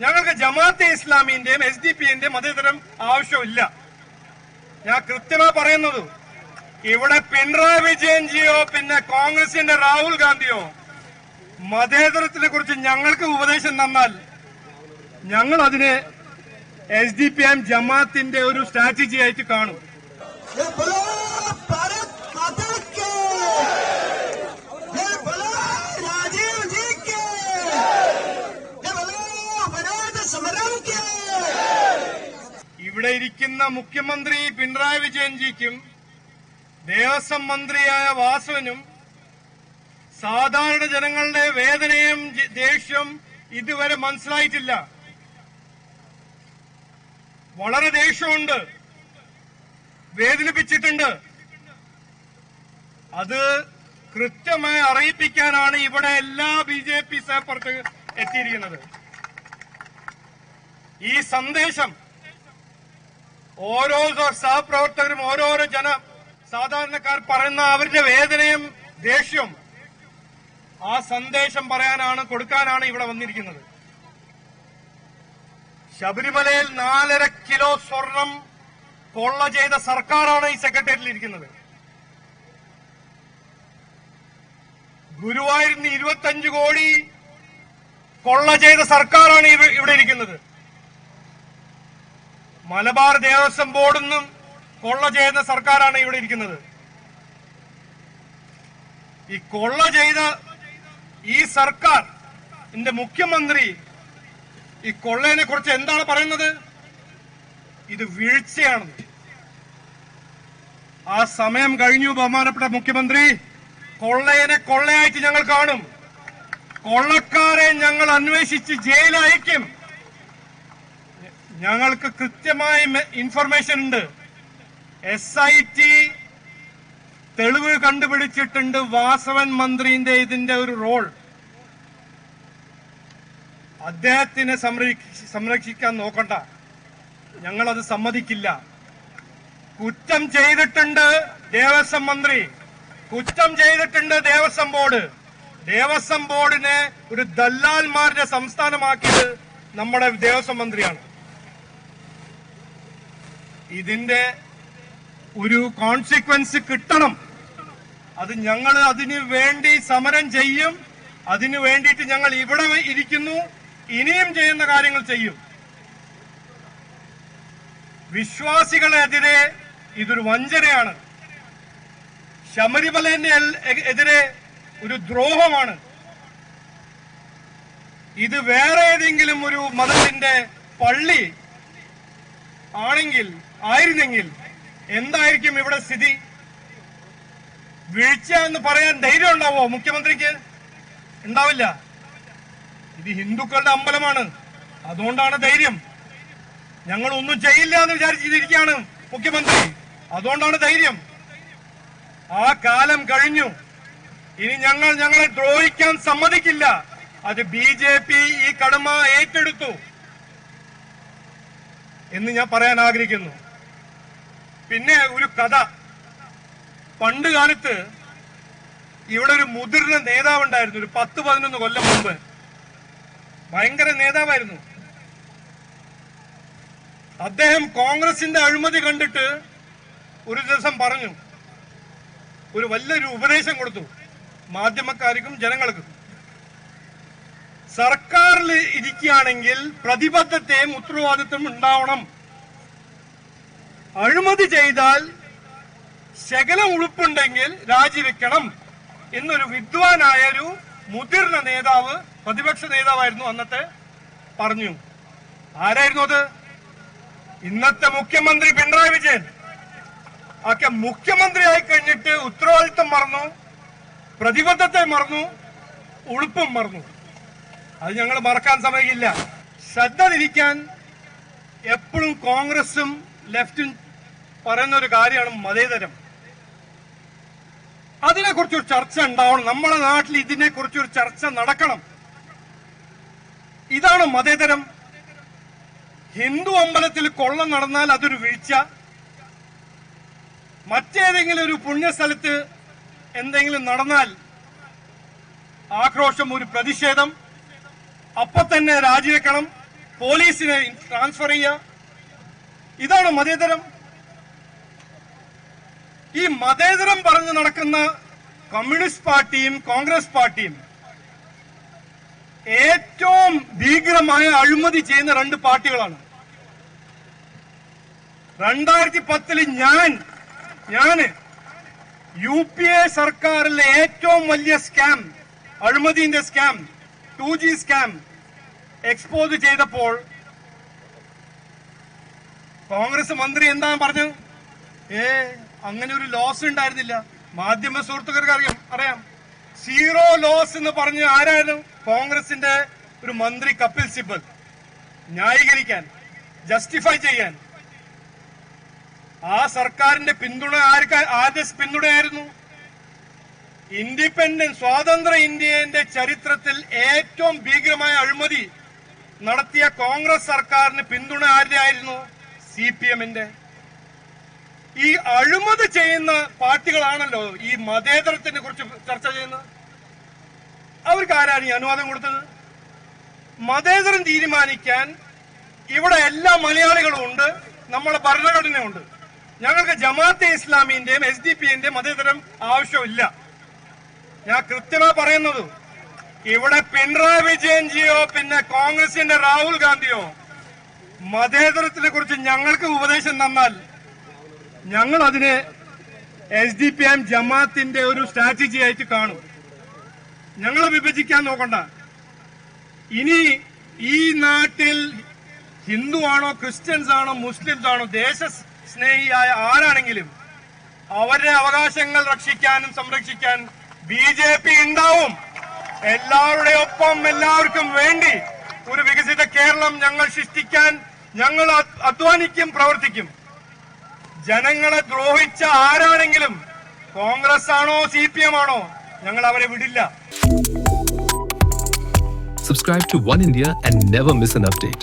ഞങ്ങൾക്ക് ജമാഅത്തെ ഇസ്ലാമിന്റെയും S D പിന്റെയും മതേതരം ആവശ്യമില്ല. ഞാൻ കൃത്യമായി പറയുന്നത് ഇവിടെ പിണറായി വിജയൻജിയോ പിന്നെ കോൺഗ്രസിന്റെ രാഹുൽ ഗാന്ധിയോ മതേതരത്തിനെ കുറിച്ച് ഞങ്ങൾക്ക് ഉപദേശം തന്നാൽ ഞങ്ങൾ അതിനെ എസ് ഡി പി എം ജമാഅത്തിന്റെ ഒരു സ്ട്രാറ്റജി ആയിട്ട് കാണും ഇരിക്കുന്ന മുഖ്യമന്ത്രി പിണറായി വിജയൻജിക്കും ദേവസ്വം മന്ത്രിയായ വാസുവിനും സാധാരണ ജനങ്ങളുടെ വേദനയും ദേഷ്യം ഇതുവരെ മനസ്സിലായിട്ടില്ല. വളരെ ദേഷ്യമുണ്ട്. വേദനിപ്പിച്ചിട്ടുണ്ട്. അത് കൃത്യമായി അറിയിപ്പിക്കാനാണ് ഇവിടെ എല്ലാ ബി ജെ പി സഹപ്രവർത്തകർ എത്തിയിരിക്കുന്നത്. ഈ സന്ദേശം ഓരോ സഹപ്രവർത്തകരും ഓരോരോ ജന സാധാരണക്കാർ പറയുന്ന അവരുടെ വേദനയും ദേഷ്യവും ആ സന്ദേശം പറയാനാണ് കൊടുക്കാനാണ് ഇവിടെ വന്നിരിക്കുന്നത്. ശബരിമലയിൽ നാലര കിലോ സ്വർണം കൊള്ള ചെയ്ത സർക്കാരാണ് ഈ സെക്രട്ടേറിയറ്റിൽ ഇരിക്കുന്നത്. ഗുരുവായൂരിന് ഇരുപത്തഞ്ച് കോടി കൊള്ള ചെയ്ത സർക്കാരാണ് ഇവിടെ ഇരിക്കുന്നത്. മലബാർ ദേവസ്വം ബോർഡിൽ നിന്നും കൊള്ള ചെയ്യുന്ന സർക്കാരാണ് ഇവിടെ ഇരിക്കുന്നത്. ഈ കൊള്ള ചെയ്ത ഈ സർക്കാർ എന്റെ മുഖ്യമന്ത്രി ഈ കൊള്ളയെ കുറിച്ച് എന്താണ് പറയുന്നത്? ഇത് വീഴ്ചയാണ്. ആ സമയം കഴിഞ്ഞു ബഹുമാനപ്പെട്ട മുഖ്യമന്ത്രി. കൊള്ളയനെ കൊള്ളയായിട്ട് ഞങ്ങൾ കാണും. കൊള്ളക്കാരെ ഞങ്ങൾ അന്വേഷിച്ച് ജയിലയക്കും. ഞങ്ങൾക്ക് കൃത്യമായ ഇൻഫർമേഷൻ ഉണ്ട്. എസ് ഐ ടി തെളിവ് കണ്ടുപിടിച്ചിട്ടുണ്ട് വാസവൻ മന്ത്രിന്റെ ഇതിന്റെ ഒരു റോൾ അദ്ദേഹത്തിനെ സംരക്ഷിക്കാൻ നോക്കണ്ട. ഞങ്ങളത് സമ്മതിക്കില്ല. കുറ്റം ചെയ്തിട്ടുണ്ട് ദേവസ്വം മന്ത്രി. കുറ്റം ചെയ്തിട്ടുണ്ട് ദേവസ്വം ബോർഡ്. ദേവസ്വം ബോർഡിനെ ഒരു ദല്ലാൽമാരുടെ സംസ്ഥാനമാക്കിയത് നമ്മുടെ ദേവസ്വം മന്ത്രിയാണ്. ഇതിന്റെ ഒരു കോൺസിക്വൻസ് കിട്ടണം. അത് ഞങ്ങൾ അതിന് വേണ്ടി സമരം ചെയ്യും. അതിനു വേണ്ടിയിട്ട് ഞങ്ങൾ ഇവിടെ ഇരിക്കുന്നു. ഇനിയും ചെയ്യുന്ന കാര്യങ്ങൾ ചെയ്യും. വിശ്വാസികളെതിരെ ഇതൊരു വഞ്ചനയാണ്. ശബരിമലന്റെ എൽ- എതിരെ ഒരു ദ്രോഹമാണ്. ഇത് വേറെ ഏതെങ്കിലും ഒരു മതത്തിന്റെ പള്ളി ആണെങ്കിൽ ആയിരുന്നെങ്കിൽ എന്തായിരിക്കും ഇവിടെ സ്ഥിതി? വീഴ്ച എന്ന് പറയാൻ ധൈര്യം ഉണ്ടാവോ മുഖ്യമന്ത്രിക്ക്? ഉണ്ടാവില്ല. ഇത് ഹിന്ദുക്കളുടെ അമ്പലമാണ്. അതുകൊണ്ടാണ് ധൈര്യം. ഞങ്ങൾ ഒന്നും ചെയ്യില്ല എന്ന് വിചാരിച്ചിരിക്കുകയാണ് മുഖ്യമന്ത്രി. അതുകൊണ്ടാണ് ധൈര്യം. ആ കാലം കഴിഞ്ഞു. ഇനി ഞങ്ങൾ ഞങ്ങളെ ദ്രോഹിക്കാൻ സമ്മതിക്കില്ല. അത് ബി ജെ പി ഈ കടമ ഏറ്റെടുത്തു എന്ന് ഞാൻ പറയാൻ ആഗ്രഹിക്കുന്നു. പിന്നെ ഒരു കഥ. പണ്ട് കാലത്ത് ഇവിടെ ഒരു മുതിർന്ന നേതാവുണ്ടായിരുന്നു. ഒരു പത്ത് പതിനൊന്ന് കൊല്ലം മുമ്പ്. ഭയങ്കര നേതാവായിരുന്നു. അദ്ദേഹം കോൺഗ്രസിന്റെ അഴിമതി കണ്ടിട്ട് ഒരു ദിവസം പറഞ്ഞു. ഒരു വലിയൊരു ഉപദേശം കൊടുത്തു. മാധ്യമക്കാർക്കും ജനങ്ങൾക്കും. സർക്കാരിൽ ഇരിക്കുകയാണെങ്കിൽ പ്രതിബദ്ധതയും ഉത്തരവാദിത്വം ഉണ്ടാവണം. അഴിമതി ചെയ്താൽ ശകലം ഉളുപ്പുണ്ടെങ്കിൽ രാജിവെക്കണം എന്നൊരു വിദ്വാനായ ഒരു മുതിർന്ന നേതാവ് പ്രതിപക്ഷ നേതാവായിരുന്നു അന്നത്തെ പറഞ്ഞു. ആരായിരുന്നു അത്? ഇന്നത്തെ മുഖ്യമന്ത്രി പിണറായി വിജയൻ. ഒക്കെ മുഖ്യമന്ത്രിയായി കഴിഞ്ഞിട്ട് ഉത്തരവാദിത്വം മറന്നു പ്രതിബദ്ധത്തെ മറന്നു ഉളുപ്പും മറന്നു. അത് ഞങ്ങൾ മറക്കാൻ സമയമില്ല. ശ്രദ്ധ തിരിക്കാൻ എപ്പോഴും കോൺഗ്രസും ലെഫ്റ്റും പറയുന്ന ഒരു കാര്യമാണ് മതേതരം. അതിനെക്കുറിച്ചൊരു ചർച്ച ഉണ്ടാവണം. നമ്മുടെ നാട്ടിൽ ഇതിനെക്കുറിച്ചൊരു ചർച്ച നടക്കണം. ഇതാണ് മതേതരം. ഹിന്ദു അമ്പലത്തിൽ കൊള്ളം നടന്നാൽ അതൊരു വീഴ്ച. മറ്റേതെങ്കിലും ഒരു പുണ്യസ്ഥലത്ത് എന്തെങ്കിലും നടന്നാൽ ആക്രോശം ഒരു പ്രതിഷേധം. അപ്പൊ തന്നെ രാജിവെക്കണം. പോലീസിനെ ട്രാൻസ്ഫർ ചെയ്യുക. ഇതാണ് മതേതരം. ഈ മതേതരം പറഞ്ഞു നടക്കുന്ന കമ്മ്യൂണിസ്റ്റ് പാർട്ടിയും കോൺഗ്രസ് പാർട്ടിയും ഏറ്റവും ഭീകരമായ അഴിമതി ചെയ്യുന്ന രണ്ട് പാർട്ടികളാണ്. രണ്ടായിരത്തി പത്തിൽ ഞാൻ ഞാൻ യു പി എ സർക്കാരിലെ ഏറ്റവും വലിയ scam അഴിമതിന്റെ scam two G scam expose ചെയ്തപ്പോൾ കോൺഗ്രസ് മന്ത്രി എന്താ പറഞ്ഞു ഏ അങ്ങനെ ഒരു ലോസ് ഉണ്ടായിരുന്നില്ല. മാധ്യമ സുഹൃത്തുക്കൾക്ക് അറിയാം അറിയാം. സീറോ ലോസ് എന്ന് പറഞ്ഞ് ആരായിരുന്നു? കോൺഗ്രസിന്റെ ഒരു മന്ത്രി കപിൽ സിബൽ. ന്യായീകരിക്കാൻ ജസ്റ്റിഫൈ ചെയ്യാൻ. ആ സർക്കാരിന്റെ പിന്തുണ ആർക്ക് ആദ്യ പിന്തുണയായിരുന്നു? ഇൻഡിപെൻഡന്റ് സ്വാതന്ത്ര്യ ഇന്ത്യന്റെ ചരിത്രത്തിൽ ഏറ്റവും ഭീകരമായ അഴിമതി നടത്തിയ കോൺഗ്രസ് സർക്കാരിന് പിന്തുണ ആരുടെ ആയിരുന്നു സി പി എമ്മിന്റെ ഈ അഴിമതി ചെയ്യുന്ന പാർട്ടികളാണല്ലോ ഈ മതേതരത്തിനെ കുറിച്ച് ചർച്ച ചെയ്യുന്നത്? അവർക്ക് ആരാണ് ഈ അനുവാദം കൊടുത്തത്? മതേതരം തീരുമാനിക്കാൻ ഇവിടെ എല്ലാ മലയാളികളും ഉണ്ട് നമ്മളെ ഭരണഘടനയുണ്ട്. ഞങ്ങൾക്ക് ജമാഅത്തെ ഇസ്ലാമിന്റെയും എസ് ഡി പിന്റെയും മതേതരം ആവശ്യമില്ല. ഞാൻ കൃത്യമായി പറയുന്നത് ഇവിടെ പിണറായി വിജയൻജിയോ പിന്നെ കോൺഗ്രസിന്റെ രാഹുൽ ഗാന്ധിയോ മതേതരത്തിനെ കുറിച്ച് ഞങ്ങൾക്ക് ഉപദേശം തന്നാൽ ഞങ്ങൾ അതിനെ എസ് ഡി പി എം ജമാഅത്തിന്റെ ഒരു സ്ട്രാറ്റജി ആയിട്ട് കാണും. ഞങ്ങളെ വിഭജിക്കാൻ നോക്കണ്ട. ഇനി ഈ നാട്ടിൽ ഹിന്ദു ആണോ ക്രിസ്ത്യൻസ് ആണോ മുസ്ലിംസ് ആണോ ദേശ സ്നേഹിയായ ആരാണെങ്കിലും അവരുടെ അവകാശങ്ങൾ രക്ഷിക്കാനും സംരക്ഷിക്കാൻ ബി ജെ പി ഉണ്ടാവും. എല്ലാവരുടെ ഒപ്പം എല്ലാവർക്കും വേണ്ടി ഒരു വികസിത കേരളം ഞങ്ങൾ സൃഷ്ടിക്കാൻ ഞങ്ങൾ അധ്വാനിക്കും പ്രവർത്തിക്കും. ജനങ്ങളെ ദ്രോഹിച്ച ആരാണെങ്കിലും കോൺഗ്രസ് ആണോ സി പി എം ആണോ ഞങ്ങൾ അവരെ വിടില്ല subscribe to One India and never miss an update.